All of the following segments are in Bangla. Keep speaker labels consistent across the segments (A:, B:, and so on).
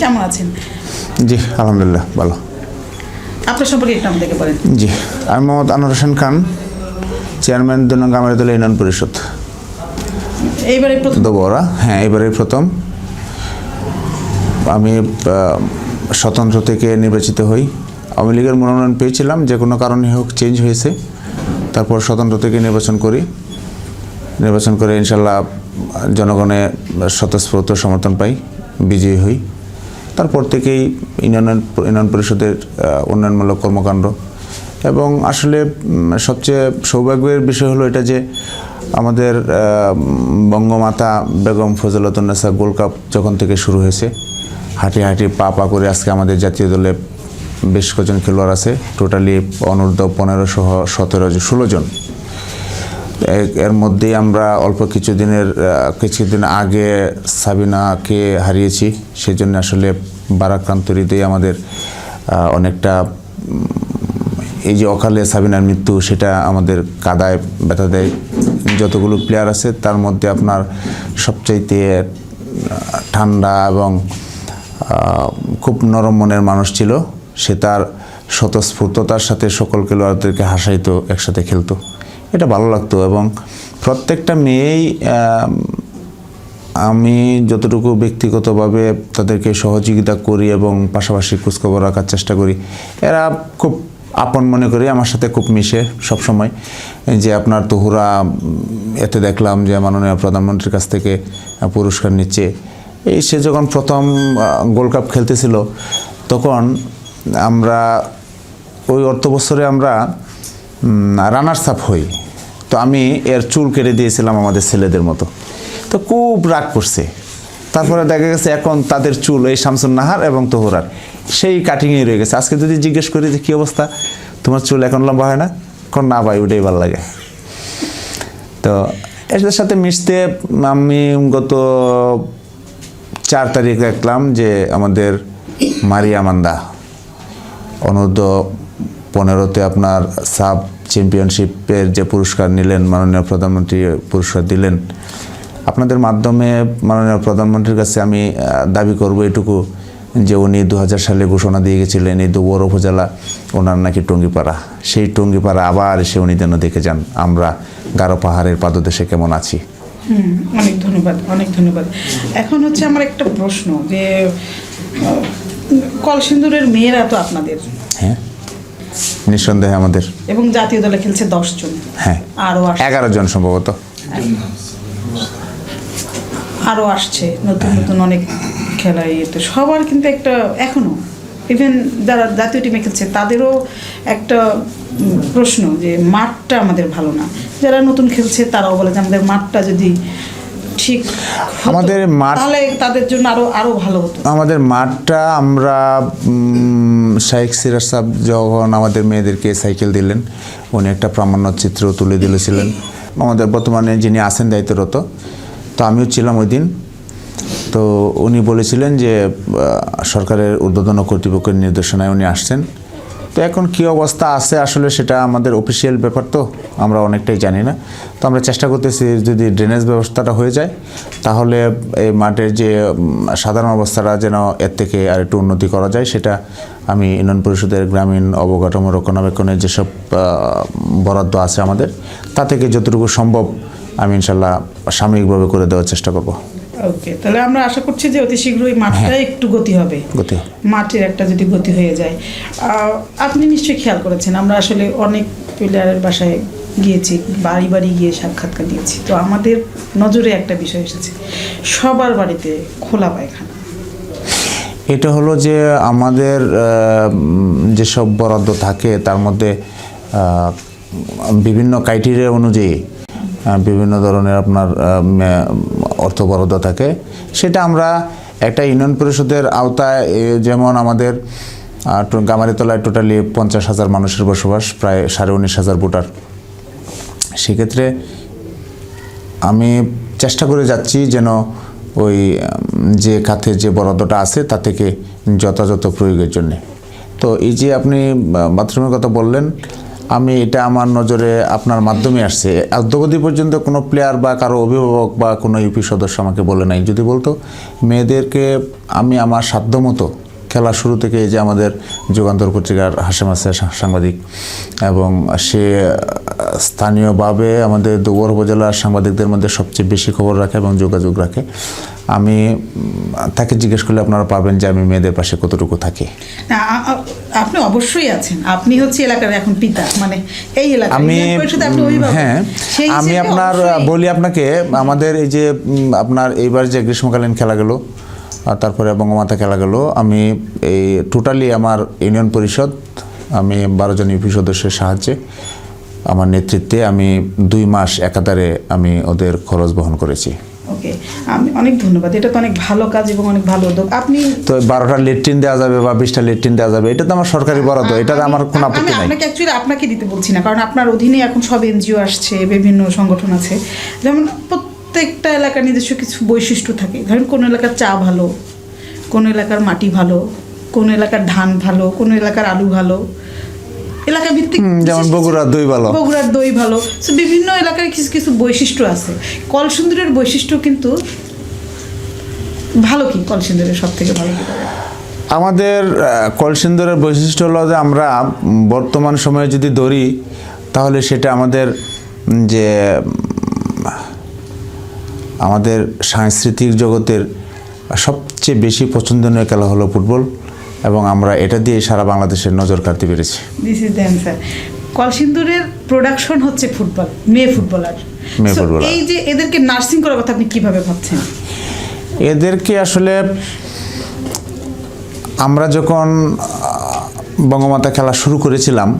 A: কেমন আছেন?
B: জি আলহামদুলিল্লাহ ভালো।
A: আপনার সম্পর্কে একটু আমাদেরকে বলেন।
B: জি আমি মোহাম্মদ আনোয়ার হোসেন খান চেয়ারম্যান দুনং গামারিতলা ইউনিয়ন পরিষদ।
A: এইবারে প্রথম
B: দোবরা হ্যাঁ এবারে প্রথম। আমি স্বতন্ত্র থেকে নির্বাচিত হই। আওয়ামী লীগের মনোনয়ন পেয়েছিলাম যে কোনো কারণে হোক চেঞ্জ হয়েছে। তারপর স্বতন্ত্র থেকে নির্বাচন করি। নির্বাচন করে ইনশাল্লাহ জনগণের স্বতঃস্ফূর্ত সমর্থন পাই বিজয়ী হই। তারপর থেকেই ইউনিয়ন ইউনিয়ন পরিষদের উন্নয়নমূলক কর্মকাণ্ড। এবং আসলে সবচেয়ে সৌভাগ্যের বিষয় হলো এটা যে আমাদের বঙ্গমাতা বেগম ফজলতুন্নেসা গোল্ড কাপ যখন থেকে শুরু হয়েছে, হাঁটি হাঁটি পা পা করে আজকে আমাদের জাতীয় দলে বেশ কজন খেলোয়াড় আছে টোটালি অনূর্ধ্ব পনেরো সহ সতেরো ষোলো জন। এর মধ্যেই আমরা অল্প কিছুদিনের কিছুদিন আগে সাবিনাকে হারিয়েছি সেই সেজন্য আসলে বারাক্রান্ত হৃদয়ে আমাদের অনেকটা এই যে অকালে সাবিনার মৃত্যু, সেটা আমাদের কাদায় ব্যথা দেয়। যতগুলো প্লেয়ার আছে, তার মধ্যে আপনার সবচাইতে ঠান্ডা এবং খুব নরম মনের মানুষ ছিল। সে তার স্বতঃস্ফূর্ততার সাথে সকল খেলোয়াড়দেরকে হাসাইতো, একসাথে খেলতো। এটা ভালো লাগতো এবং প্রত্যেকটা মেয়েই আম, যতটুকু ব্যক্তিগতভাবে তাদেরকে সহযোগিতা করি এবং পাশাপাশি খোঁজখবর রাখার চেষ্টা করি এরা খুব আপন মনে করি আমার সাথে খুব মিশে সবসময়। যে আপনার তহুরা এতে দেখলাম যে মাননীয় প্রধানমন্ত্রীর কাছ থেকে পুরস্কার নিচ্ছে। এই সে যখন প্রথম গোল্ড কাপ খেলতেছিল তখন আমরা ওই অর্থ বছরে আমরা রানার্স আপ হই। তো আমি এর চুল কেটে দিয়েছিলাম আমাদের ছেলেদের মতো। তো খুব রাগ করছে। তারপরে দেখা গেছে এখন তাদের চুল এই শামসুন নাহার এবং তোহরার। সেই কাটিংয়ে রয়ে গেছে। আজকে যদি জিজ্ঞেস করি যে কী অবস্থা, তোমার চুল এখন লম্বা হয় না? কোন না ভাই, ওটাই ভালো লাগে। তো এদের সাথে মিশতে আমি গত চার তারিখ দেখলাম যে আমাদের মারিয়া মান্দা অনূর্ধ্ব পনেরোতে আপনার সাব চ্যাম্পিয়নশিপের যে পুরস্কার নিলেন, মাননীয় প্রধানমন্ত্রী পুরস্কার দিলেন আপনাদের মাধ্যমে মাননীয় প্রধানমন্ত্রীর কাছে আমি দাবি করব এটুকু যে উনি দু হাজার সালে ঘোষণা দিয়ে গেছিলেন এই দুবর উপজেলা ওনার নাকি টঙ্গিপাড়া। সেই টঙ্গিপাড়া আবার এসে উনি যেন দেখে যান আমরা গারো পাহাড়ের পাদদেশে কেমন আছি।
A: হুম, অনেক ধন্যবাদ অনেক ধন্যবাদ। এখন হচ্ছে আমার একটা প্রশ্ন যে কলসিন্দুরের মেয়েরা তো আপনাদের।
B: হ্যাঁ নিঃসন্দেহে আমাদের।
A: এবং জাতীয় দলে খেলছে দশজন
B: হ্যাঁ
A: আরও
B: এগারো জন সম্ভবত।
A: আরও আসছে নতুন নতুন অনেক খেলা ইয়েতে। সবার কিন্তু একটা এখনও ইভেন যারা জাতীয় টিমে খেলছে তাদেরও একটা প্রশ্ন যে মাঠটা আমাদের ভালো না। যারা নতুন খেলছে তারাও বলে যে আমাদের মাঠটা যদি ঠিক
B: আমাদের মাঠ-
A: তাহলে তাদের জন্য আরও আরও ভালো হতো।
B: আমাদের মাঠটা আমরা শাইখ সিরাজ সাহেব যখন আমাদের মেয়েদেরকে সাইকেল দিলেন উনি একটা প্রামাণ্য চিত্র তুলে দিলেছিলেন। আমাদের বর্তমানে যিনি আছেন দায়িত্বরত তো আমিও ছিলাম ওই দিন। তো উনি বলেছিলেন যে সরকারের ঊর্ধ্বতন কর্তৃপক্ষের নির্দেশনায় উনি আসছেন। তো এখন কী অবস্থা আছে আসলে সেটা আমাদের অফিসিয়াল ব্যাপার তো, আমরা অনেকটাই জানি না। তো আমরা চেষ্টা করতেছি যদি ড্রেনেজ ব্যবস্থাটা হয়ে যায়, তাহলে এই মাঠের যে সাধারণ অবস্থাটা যেন এর থেকে আর একটু উন্নতি করা যায়, সেটা আমি ইউনিয়ন পরিষদের গ্রামীণ অবকাঠামো রক্ষণাবেক্ষণের যেসব বরাদ্দ আছে আমাদের, তা থেকে যতটুকু সম্ভব আমি ইনশাল্লাহ সাময়িকভাবে করে দেওয়ার চেষ্টা করব।
A: ওকে তাহলে আমরা আশা করছি যে অতি শীঘ্রই মাঠটা একটু গতি হবে।
B: গতি।
A: মাঠের একটা যদি গতি হয়ে যায়। আপনি নিশ্চয়ই খেয়াল করেছেন আমরা আসলে অনেক প্লেয়ারের বাসায় গিয়েছি বাড়ি বাড়ি গিয়ে সাক্ষাৎকার দিয়েছি। তো আমাদের নজরে একটা বিষয় এসেছে সবার বাড়িতে খোলা পায়খানা।
B: এটা হলো যে আমাদের যেসব বরাদ্দ থাকে তার মধ্যে বিভিন্ন ক্রাইটেরিয়া অনুযায়ী বিভিন্ন ধরনের আপনার অর্থ বরাদ্দ থাকে। সেটা আমরা একটা ইউনিয়ন পরিষদের আওতায় যেমন আমাদের গামারিতলায় টোটালি পঞ্চাশ হাজার মানুষের বসবাস, প্রায় সাড়ে উনিশ হাজার ভোটার। সেক্ষেত্রে আমি চেষ্টা করে যাচ্ছি যেন ওই যে খাতে যে বরাদ্দটা আছে, তা থেকে যথাযথ প্রয়োগের জন্যে। তো এই যে আপনি বাথরুমের কথা বললেন আমি এটা আমার নজরে আপনার মাধ্যমে আসছে। অদ্যবধি পর্যন্ত কোনো প্লেয়ার বা কারও অভিভাবক বা কোনো ইউপি সদস্য আমাকে বলে নাই। যদি বলতো, মেয়েদেরকে আমি আমার সাধ্যমতো খেলা শুরু থেকে এই যে আমাদের যুগান্তর পত্রিকার হাসেম আছে সাংবাদিক এবং সে স্থানীয়ভাবে আমাদের দুবর উপজেলার সাংবাদিকদের মধ্যে সবচেয়ে বেশি খবর রাখে এবং যোগাযোগ রাখে। আমি তাকে জিজ্ঞেস করলে আপনারা পাবেন যে আমি মেয়েদের পাশে কতটুকু থাকি।
A: আপনি অবশ্যই আছেন। আপনি হচ্ছে এলাকার এখন পিতা মানে এই এলাকার
B: আমি। হ্যাঁ আমি আপনার বলি আপনাকে আমাদের এই যে আপনার এইবার যে গ্রীষ্মকালীন খেলা গেল আর তারপরে বঙ্গমাতা খেলা গেল। আমি এই টোটালি আমার ইউনিয়ন পরিষদ আমি বারো জন ইউপি সদস্যের সাহায্যে আমার নেতৃত্বে আমি দুই মাস একাধারে আমি ওদের খরচ বহন করেছি।
A: ওকে আমি অনেক ধন্যবাদ। এটা তো অনেক ভালো কাজ এবং অনেক ভালো উদ্যোগ। আপনি
B: তো বারোটা লেট্রিন দেওয়া যাবে বা বিশটা লেট্রিন দেওয়া যাবে এটা তো আমার সরকারি বরাদ্দ এটা
A: আমি-
B: আমার কোনো আপত্তি নাই।
A: আপনাকে অ্যাকচুয়ালি আপনাকে দিতে বলছি না কারণ আপনার অধীনে এখন সব এনজিও আসছে বিভিন্ন সংগঠন আছে। যেমন প্রত্যেকটা এলাকার নিজস্ব কিছু বৈশিষ্ট্য থাকে। ধরেন কোনো এলাকার চা ভালো কোনো এলাকার মাটি ভালো কোনো এলাকার ধান ভালো কোন এলাকার আলু ভালো। এলাকা ভিত্তিক
B: যেমন বগুড়ার দই ভালো।
A: বগুড়ার দই ভালো। So, বিভিন্ন এলাকার কিছু কিছু বৈশিষ্ট্য আছে। কলসুন্দরের বৈশিষ্ট্য কিন্তু ভালো কি? কলসুন্দরের সব থেকে ভালো কি?
B: আমাদের কলসিন্দুরের বৈশিষ্ট্য হলো যে আমরা বর্তমান সময়ে যদি ধরি তাহলে সেটা আমাদের যে আমাদের সাংস্কৃতিক জগতের সবচেয়ে বেশি পছন্দনীয় খেলা হলো ফুটবল এবং আমরা এটা দিয়ে সারা বাংলাদেশের নজর কাড়তে পেরেছি।
A: দিস ইজ দ্য অ্যান্সার কলসিন্দুরের প্রোডাকশন হচ্ছে ফুটবল মেয়ে ফুটবলার।
B: মেয়ে ফুটবলার।
A: এই যে এদেরকে নার্সিং করার কথা আপনি কীভাবে ভাবছেন?
B: এদেরকে আসলে আমরা যখন বঙ্গমাতা খেলা শুরু করেছিলাম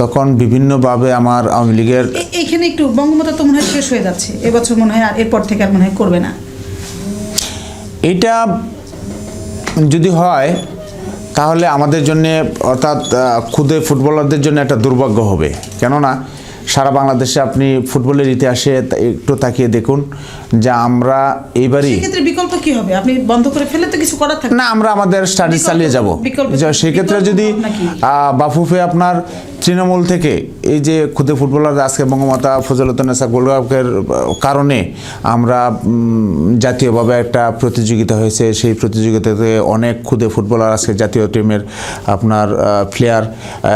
B: তখন বিভিন্নভাবে আমার আওয়ামী লীগের
A: এ- এইখানে একটু বঙ্গমাতা তো মনে হয় শেষ হয়ে যাচ্ছে। এবছর মনে হয় আর এরপর থেকে আর মনে হয় করবে না।
B: এটা যদি হয় তাহলে আমাদের জন্য অর্থাৎ খুদে ফুটবলারদের জন্য একটা দুর্ভাগ্য হবে। কেননা সারা বাংলাদেশে আপনি ফুটবলের ইতিহাসে একটু তাকিয়ে দেখুন যে আমরা এইবারই
A: ক্ষেত্রে বিকল্প কি হবে? আপনি বন্ধ করে ফেলে তো কিছু করার থাকে
B: না আমরা আমাদের স্টাডি চালিয়ে যাব।
A: বিকল্প-
B: সেক্ষেত্রে যদি বাফুফে আপনার তৃণমূল থেকে এই যে ক্ষুদে ফুটবলার আজকে বঙ্গমাতা ফজলতনেসা গোলগাপের কারণে আমরা জাতীয়ভাবে একটা প্রতিযোগিতা হয়েছে। সেই প্রতিযোগিতাতে অনেক ক্ষুদে ফুটবলার আজকে জাতীয় টিমের আপনার প্লেয়ার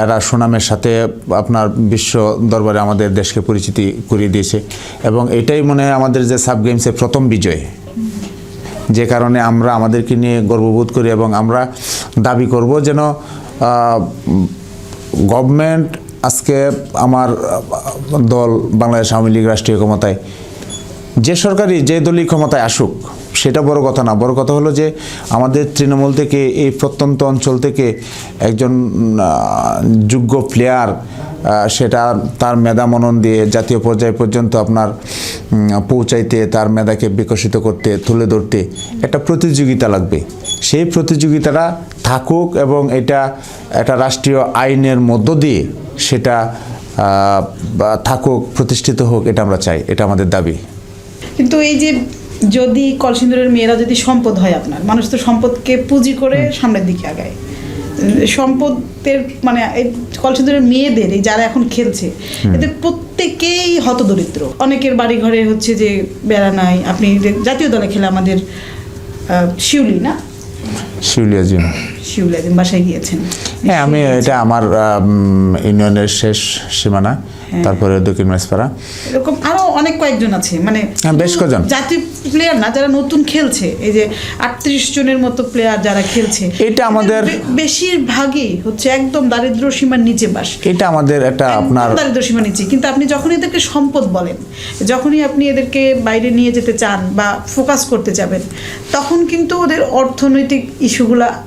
B: এরা সুনামের সাথে আপনার বিশ্ব দরবারে আমাদের দেশকে পরিচিতি করিয়ে দিয়েছে। এবং এটাই মনে হয় আমাদের যে সাব গেমসের প্রথম বিজয়। যে কারণে আমরা আমাদেরকে নিয়ে গর্ববোধ করি এবং আমরা দাবি করব যেন গভর্নমেন্ট আজকে আমার দল বাংলাদেশ আওয়ামী লীগ রাষ্ট্রীয় ক্ষমতায়, যে সরকারি যে দলই ক্ষমতায় আসুক, সেটা বড় কথা না। বড় কথা হলো যে আমাদের তৃণমূল থেকে, এই প্রত্যন্ত অঞ্চল থেকে একজন যোগ্য প্লেয়ার সেটা তার মেধা মনন দিয়ে জাতীয় পর্যায় পর্যন্ত আপনার পৌঁছাইতে, তার মেধাকে বিকশিত করতে, তুলে ধরতে একটা প্রতিযোগিতা লাগবে। সেই প্রতিযোগিতাটা থাকুক এবং এটা একটা রাষ্ট্রীয় আইনের মধ্য দিয়ে সেটা থাকুক প্রতিষ্ঠিত হোক এটা আমরা চাই এটা আমাদের দাবি।
A: কিন্তু এই যে যদি কলসিন্দুরের মেয়েরা যদি সম্পদ হয় আপনার মানুষ তো সম্পদকে পুঁজি করে সামনের দিকে আগায়। সম্পদের মানে এই কলসিন্দুরের মেয়েদের এই যারা এখন খেলছে এদের প্রত্যেকেই হতদরিদ্র। অনেকের বাড়ি ঘরে হচ্ছে যে বেড়া নাই আপনি জাতীয় দলে খেলে আমাদের শিউলি না?
B: শিউলিয়া
A: জিম বাসায় গিয়েছেন।
B: হ্যাঁ আমি এটা আমার ইউনিয়নের শেষ সীমানা। তারপরে দক্ষিণ মাইসপাড়া
A: এরকম আরও অনেক কয়েকজন আছে মানে
B: হ্যাঁ, বেশ কজন।
A: জাতীয় প্লেয়ার না যারা নতুন খেলছে এই যে আটত্রিশ জনের মতো প্লেয়ার যারা খেলছে।
B: এটা আমাদের-
A: বেশিরভাগই হচ্ছে একদম দারিদ্র সীমার নিচে বাস।
B: এটা আমাদের একটা আপনার
A: দারিদ্র সীমার নিচে। কিন্তু আপনি যখন এদেরকে সম্পদ বলেন যখনই আপনি এদেরকে বাইরে নিয়ে যেতে চান বা ফোকাস করতে যাবেন তখন কিন্তু ওদের অর্থনৈতিক ইস্যুগুলা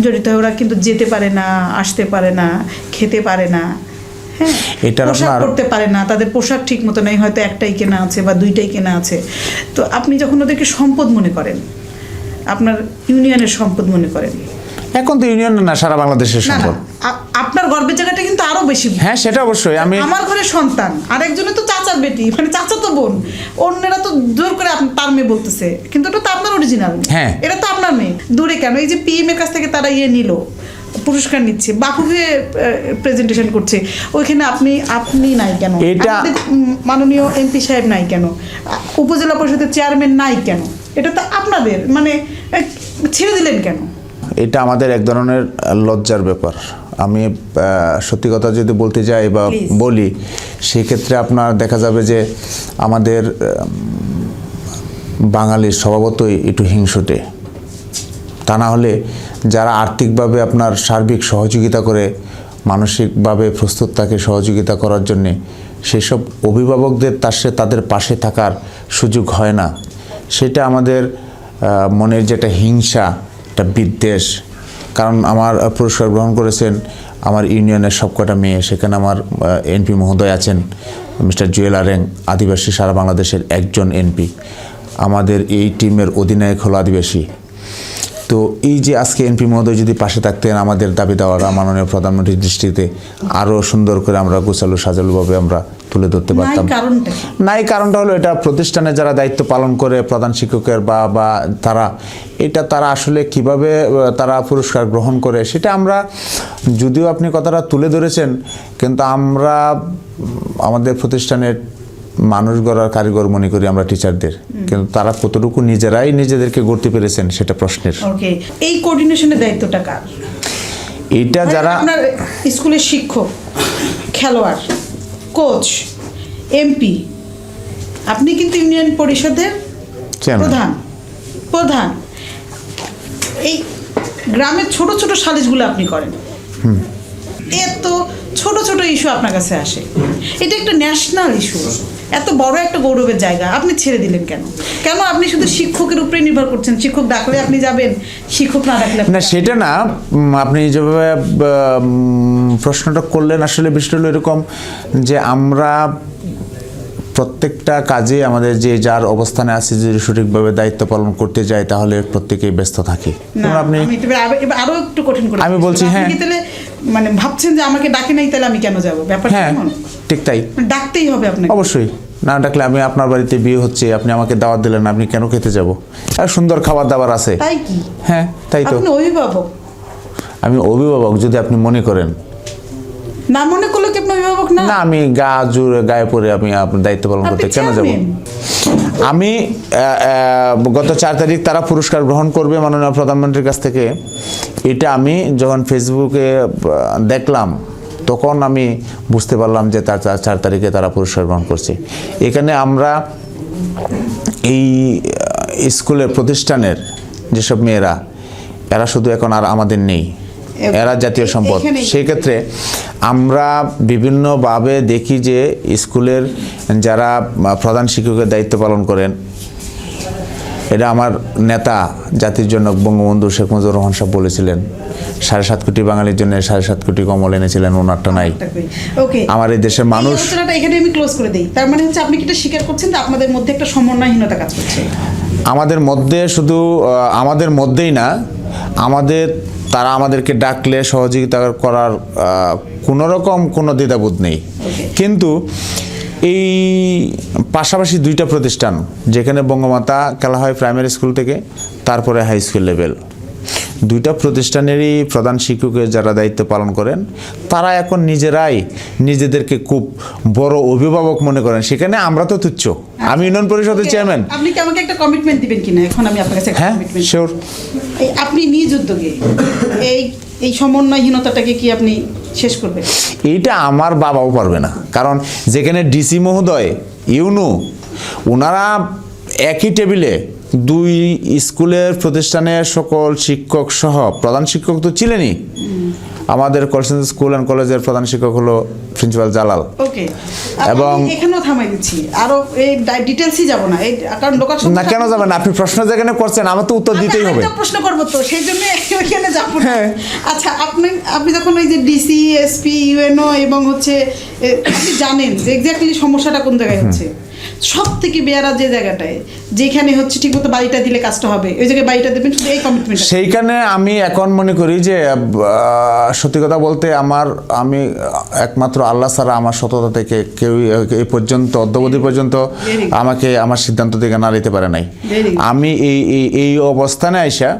A: জড়িত হয় ওরা কিন্তু যেতে পারে না আসতে পারে না খেতে পারে না। হ্যাঁ
B: এটার আপনার-
A: করতে পারে না তাদের পোশাক ঠিক মতো নেই হয়তো একটাই কেনা আছে বা দুইটাই কেনা আছে। তো আপনি যখন ওদেরকে সম্পদ মনে করেন আপনার ইউনিয়নের সম্পদ মনে করেন।
B: এখন তো ইউনিয়ন না সারা বাংলাদেশের সম্পদ।
A: আপনার গর্বের জায়গাটা কিন্তু আরও বেশি।
B: হ্যাঁ সেটা অবশ্যই আমি
A: আমার ঘরে সন্তান আর একজনে তো চাচার বেটি মানে চাচা তো বোন অন্যরা তো জোর করে তার মেয়ে বলতেছে কিন্তু ওটা তো আপনার অরিজিনাল
B: হ্যাঁ।
A: এটা তো আপনার মেয়ে। দূরে কেন? এই যে পিএম এর কাছ থেকে তারা ইয়ে নিল পুরস্কার নিচ্ছে বাফুফে প্রেজেন্টেশন করছে। ওইখানে আপনি আপনি নাই কেন?
B: এটা-
A: মাননীয় এমপি সাহেব নাই কেন? উপজেলা পরিষদের চেয়ারম্যান নাই কেন? এটা তো আপনাদের মানে ছেড়ে দিলেন কেন?
B: এটা আমাদের এক ধরনের লজ্জার ব্যাপার। আমি সত্যি কথা যদি বলতে যাই বা বলি সেক্ষেত্রে আপনার দেখা যাবে যে আমাদের বাঙালির স্বভাবতই একটু হিংসুটে। তা না হলে যারা আর্থিকভাবে আপনার সার্বিক সহযোগিতা করে, মানসিকভাবে প্রস্তুত তাকে সহযোগিতা করার জন্যে, সেসব অভিভাবকদের তার সে তাদের পাশে থাকার সুযোগ হয় না। সেটা আমাদের মনের যেটা হিংসা, একটা বিদ্বেষ। কারণ আমার পুরস্কার গ্রহণ করেছেন আমার ইউনিয়নের সবকটা মেয়ে, সেখানে আমার এনপি মহোদয় আছেন, মিস্টার জুয়েল আরেং, আদিবাসী সারা বাংলাদেশের একজন এনপি। আমাদের এই টিমের অধিনায়ক হলো আদিবাসী। তো এই যে আজকে এমপি মহোদয় যদি পাশে থাকতেন আমাদের দাবি দেওয়ারা মাননীয় প্রধানমন্ত্রীর দৃষ্টিতে আরও সুন্দর করে আমরা গোছালো সাজালোভাবে আমরা তুলে ধরতে পারতাম? নাই কারণটা হলো এটা প্রতিষ্ঠানে যারা দায়িত্ব পালন করে প্রধান শিক্ষকের বা বা তারা এটা তারা আসলে কীভাবে তারা পুরস্কার গ্রহণ করে সেটা আমরা যদিও আপনি কথাটা তুলে ধরেছেন কিন্তু আমরা আমাদের প্রতিষ্ঠানের মানুষ গড়ার কারিগর মনে করি আমরা টিচারদের কিন্তু তারা কতটুকু নিজেরাই নিজেদেরকে গড়তে পেরেছেন সেটা প্রশ্নের।
A: ওকে এই কোঅর্ডিনেশনের দায়িত্বটা কার?
B: এটা যারা
A: আপনার স্কুলের শিক্ষক খেলোয়াড় কোচ এমপি আপনি কিন্তু ইউনিয়ন পরিষদের। প্রধান প্রধান। এই গ্রামের ছোট ছোট সালিশগুলো আপনি করেন। এত ছোট ছোট ইস্যু আপনার কাছে আসে। এটা একটা ন্যাশনাল ইস্যু এত বড় একটা গৌরবের জায়গা আপনি ছেড়ে দিলেন কেন? কেন আপনি শুধু শিক্ষকের উপরে নির্ভর করছেন? শিক্ষক ডাকলে আপনি যাবেন শিক্ষক না ডাকলে
B: না সেটা না আপনি যেভাবে প্রশ্নটা করলেন আসলে বিষয়টা হলো এরকম যে আমরা প্রত্যেকটা কাজে আমাদের যে যার অবস্থানে আছে যদি সঠিকভাবে দায়িত্ব পালন করতে যাই তাহলে প্রত্যেকেই ব্যস্ত থাকি। আপনি
A: আরো- একটু কঠিন
B: আমি বলছি, হ্যাঁ।
A: মানে ভাবছেন যে আমাকে ডাকে নাই তাহলে আমি কেন যাব? ব্যাপার
B: হ্যাঁ ঠিক তাই।
A: ডাকতেই হবে আপনাকে।
B: অবশ্যই। না ডাকলে আমি আপনার বাড়িতে বিয়ে হচ্ছে আপনি আমাকে দাওয়াত দিলেন আপনি কেন খেতে যাব? আর সুন্দর খাবার দাবার আছে।
A: তাই কি?
B: হ্যাঁ তাই তো।
A: আপনি অভিভাবক।
B: আমি অভিভাবক যদি আপনি মনে করেন
A: না মনে করলে কি আপনি অভিভাবক না?
B: না আমি গা জুড়ে গায়ে পরে আমি আপনার দায়িত্ব পালন করতে কেন যাব? আমি গত চার তারিখ তারা পুরস্কার গ্রহণ করবে মাননীয় প্রধানমন্ত্রীর কাছ থেকে। এটা আমি যখন ফেসবুকে দেখলাম তখন আমি বুঝতে পারলাম যে তার চার তারিখে তারা পুরস্কার গ্রহণ করছে। এখানে আমরা এই স্কুলের প্রতিষ্ঠানের যেসব মেয়েরা এরা শুধু এখন আর আমাদের নেই। এরা জাতীয় সম্পদ।
A: এখানেই-
B: সেই ক্ষেত্রে আমরা বিভিন্নভাবে দেখি যে স্কুলের যারা প্রধান শিক্ষকের দায়িত্ব পালন করেন এটা আমার নেতা জাতির জন্য বঙ্গবন্ধু শেখ মুজিবুর রহমান সাহেব বলেছিলেন সাড়ে সাত কোটি বাঙালির জন্য সাড়ে সাত কোটি কমল এনেছিলেন ওনারটা নাই। আমার এই দেশের মানুষ
A: এখানে আমি ক্লোজ করে দিই। তার মানে হচ্ছে আপনি কি এটা স্বীকার করছেন যে আপনাদের মধ্যে একটা সমন্বয়হীনতা কাজ করছে?
B: আমাদের মধ্যে শুধু আমাদের মধ্যেই না আমাদের তারা আমাদেরকে ডাকলে সহযোগিতা করার কোনো রকম কোনো দ্বিধাবোধ নেই। কিন্তু এই পাশাপাশি দুইটা প্রতিষ্ঠান যেখানে বঙ্গমাতা খেলা হয় প্রাইমারি স্কুল থেকে তারপরে হাই স্কুল লেভেল। দুইটা প্রতিষ্ঠানেরই প্রধান শিক্ষকের যারা দায়িত্ব পালন করেন তারা এখন নিজেরাই নিজেদেরকে খুব বড় অভিভাবক মনে করেন। সেখানে আমরা তো তুচ্ছ। আমি ইউনিয়ন পরিষদের চেয়ারম্যান।
A: আপনি কি আমাকে একটা কমিটমেন্ট দিবেন কিনা? এখন আমি আপনার কাছে একটা
B: হ্যাঁ শিওর
A: আপনি নিজ উদ্যোগে এই এই সমন্বয়হীনতাটাকে কি আপনি শেষ করবেন?
B: এইটা আমার বাবাও পারবে না। কারণ যেখানে ডিসি মহোদয় ইউনু ওনারা একই টেবিলে দুই স্কুলের প্রতিষ্ঠানের সকল শিক্ষক সহ প্রধান শিক্ষক তো ছিলেনই। আমাদের কলসেন্স স্কুল অ্যান্ড কলেজের প্রধান শিক্ষক হলো প্রিন্সিপাল জালাল।
A: ওকে
B: এবং-
A: এখানেও থামাই দিচ্ছি। আরও এই ডিটেলসই যাব না। এই কারণ লোকাল
B: না কেন যাবেন আপনি প্রশ্ন যেখানে করছেন আমার তো উত্তর দিতেই হবে।
A: একটা প্রশ্ন করব তো সেই জন্য ওইখানে যাব না।
B: হ্যাঁ।
A: আচ্ছা আপনি আপনি যখন ওই যে ডিসি এসপি ইউএনও এবং হচ্ছে আপনি জানেন যে এক্স্যাক্টলি সমস্যাটা কোন জায়গায় হচ্ছে। সব থেকে বেয়ারা যে জায়গাটায় যেখানে হচ্ছে ঠিকমতো বাড়িটা দিলে কাজটা হবে ওই জায়গায় বাড়িটা দেবেন শুধু এই কমিটমেন্ট
B: সেইখানে আমি এখন মনে করি যে সত্যি কথা বলতে আমার আমি একমাত্র আল্লাহ ছাড়া আমার সততা থেকে কেউ এই পর্যন্ত অদ্যবধি পর্যন্ত আমাকে আমার সিদ্ধান্ত থেকে নাড়াইতে পারে নাই। আমি এই এই এই অবস্থানে আইসা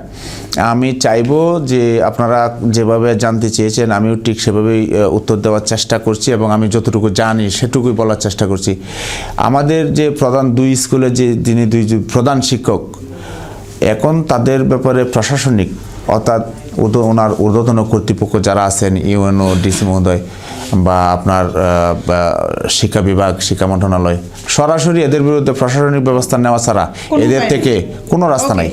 B: আমি চাইব যে আপনারা যেভাবে জানতে চেয়েছেন আমিও ঠিক সেভাবেই উত্তর দেওয়ার চেষ্টা করছি এবং আমি যতটুকু জানি সেটুকুই বলার চেষ্টা করছি। আমাদের যে প্রধান দুই স্কুলে যে যিনি দুই প্রধান শিক্ষক এখন তাদের ব্যাপারে প্রশাসনিক অর্থাৎ ওনার ঊর্ধ্বতন কর্তৃপক্ষ যারা আছেন ইউএনও ডিসি মহোদয় বা আপনার শিক্ষা বিভাগ শিক্ষা মন্ত্রণালয় সরাসরি এদের বিরুদ্ধে প্রশাসনিক ব্যবস্থা নেওয়া ছাড়া এদের থেকে কোনো রাস্তা নাই।